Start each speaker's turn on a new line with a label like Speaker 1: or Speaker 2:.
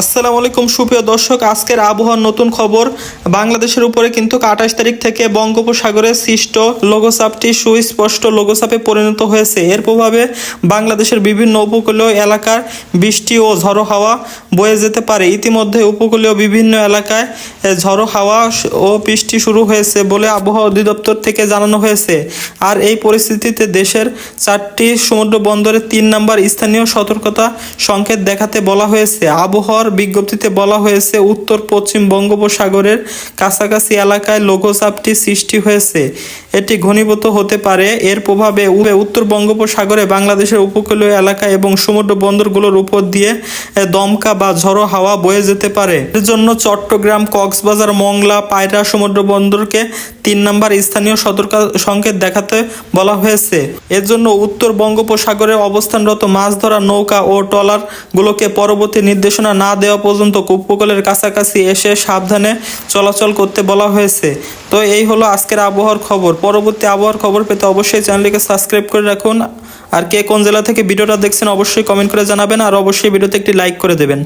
Speaker 1: আসসালামু আলাইকুম, সুপ্রিয় দর্শক। আজকের আবহাওয়ার নতুন খবর। বাংলাদেশের উপরে কিন্তু আঠাশ তারিখ থেকে বঙ্গোপসাগরে সৃষ্ট লঘুচাপটি সুস্পষ্ট লঘুচাপে পরিণত হয়েছে। এর প্রভাবে বাংলাদেশের বিভিন্ন উপকূলীয় এলাকার বৃষ্টি ও ঝড়ো হাওয়া বয়ে যেতে পারে। ইতিমধ্যে উপকূলীয় বিভিন্ন এলাকায় ঝড়ো হাওয়া ও বৃষ্টি শুরু হয়েছে বলে আবহাওয়া অধিদপ্তর থেকে জানানো হয়েছে। আর এই পরিস্থিতিতে দেশের চারটি সমুদ্র বন্দরে তিন নম্বর স্থানীয় সতর্কতা সংকেত দেখাতে বলা হয়েছে। আবহাওয়ার বিজ্ঞপ্তিতে বলা হয়েছে, উত্তর পশ্চিম বঙ্গোপসাগরের কাছাকাছি এলাকায় লঘুচাপটি সৃষ্টি হয়েছে। এটি ঘনীভূত হতে পারে। এর প্রভাবে উত্তর বঙ্গোপসাগরে বাংলাদেশের উপকূলীয় এলাকা এবং সমুদ্র বন্দরগুলোর উপর দিয়ে দমকা বা ঝড়ো হাওয়া বয়ে যেতে পারে। এর জন্য চট্টগ্রাম, কক্সবাজার, মংলা, পায়রা সমুদ্র বন্দরকে তিন নম্বর স্থানীয় সতর্ক সংকেত দেখাতে বলা হয়েছে। এর জন্য উত্তর বঙ্গোপসাগরে অবস্থানরত মাছ ধরা নৌকা ও ট্রলারগুলোকে পরবর্তী নির্দেশনা না দেওয়া পর্যন্ত উপকূলের কাছাকাছি এসে সাবধানে চলাচল করতে বলা হয়েছে। তো এই হলো আজকের আবহাওয়ার খবর। পরবর্তী আবহাওয়ার খবর পেতে অবশ্যই চ্যানেলটিকে সাবস্ক্রাইব করে রাখুন। আর কে কোন জেলা থেকে ভিডিওটা দেখছেন অবশ্যই কমেন্ট করে জানাবেন। আর অবশ্যই ভিডিওতে একটি লাইক করে দেবেন।